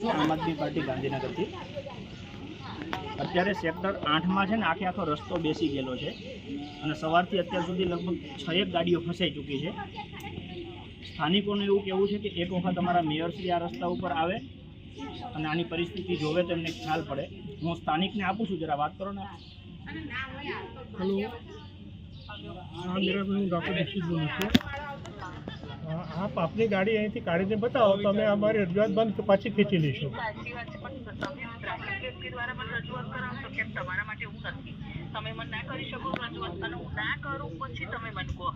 આમ આદમી પાર્ટી ગાંધીનગરથી. અત્યારે સેક્ટર આઠમાં છે ને આખે આખો રસ્તો બેસી ગયેલો છે. અને સવારથી અત્યાર સુધી લગભગ છ એક ગાડીઓ ફસાઈ ચૂકી છે. સ્થાનિકોનું એવું કહેવું છે કે એક વખત અમારા મેયરશ્રી આ રસ્તા ઉપર આવે અને આની પરિસ્થિતિ જોવે તો એમને ખ્યાલ પડે. હું સ્થાનિકને આપું છું જરા વાત કરો ને હેલો. હા મેરા હું ડૉક્ટર દીક્ષિત બોલું છું. આપ આપની ગાડી અહીંથી કાઢીને બતાવો તો અમે અમારી રજૂઆત બંધ પાછી ખેંચી લઈશું? સાચી વાત છે પણ તમે ગ્રાહક વ્યક્તિ દ્વારા મને રજૂઆત કરાવશો કેમ તમારા માટે હું નથી? તમે મને ના કરી શકો રજૂઆત અને હું ના કરું પછી તમે મને કહો.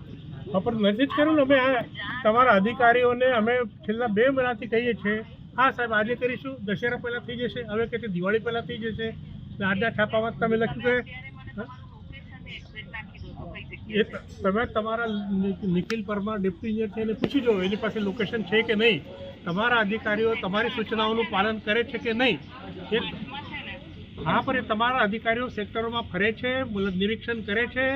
હા પણ નથી જ કર્યું ને અમે આ તમારા અધિકારીઓને અમે છેલ્લા બે મહિનાથી કહીએ છીએ હા સાહેબ આજે કરીશું દશેરા પહેલાં થઈ જશે હવે કે દિવાળી પહેલાં થઈ જશે આજના છાપામાં તમે લખ્યું કે હા? લોકેશન એક્ઝેક્ટ નાખી દો તો કઈ જગ્યાએ એ તમે તમારા નિખિલ પરમાર ડેપ્યુટી ઇન્જિનિયર છે એને પૂછી જુઓ એની પાસે લોકેશન છે કે નહીં? તમારા અધિકારીઓ તમારી સૂચનાઓનું પાલન કરે છે કે નહીં? એ હા, પણ એ તમારા અધિકારીઓ સેક્ટરોમાં ફરે છે નિરીક્ષણ કરે છે.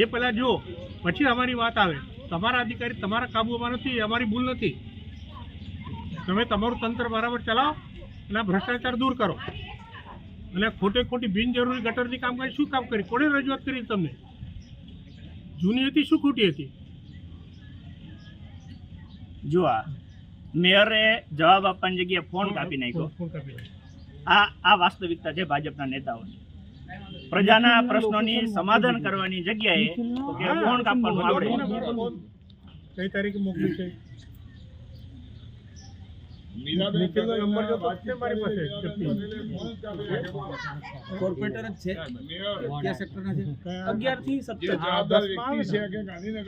એ પહેલાં જુઓ, પછી અમારી વાત આવે. તમારા અધિકારી તમારા કાબૂમાં નથી અમારી ભૂલ નથી. તમે તમારું તંત્ર બરાબર ચલાવો અને ભ્રષ્ટાચાર દૂર કરો. અને ખોટે ખોટી બિનજરૂરી ગટરની કામગીરી શું કામ કરી? કોણે રજૂઆત કરી તમને? જૂની હતી શું ખોટી હતી? જો આ મેયરે જવાબ આપવાની જગ્યાએ ફોન કાપી નાખ્યો. આ આ વાસ્તવિકતા છે ભાજપના નેતાઓની. પ્રજાના પ્રશ્નોની સમાધાન કરવાની જગ્યાએ ફોન કાપવાનું આવડે. કઈ તારીખે મોકલી છે? નિખિલનો નંબર જો છે મારી પાસે કોર્પોરેટર જ છે. કયા સેક્ટરના છે. અગિયારથી સત્તર. ને?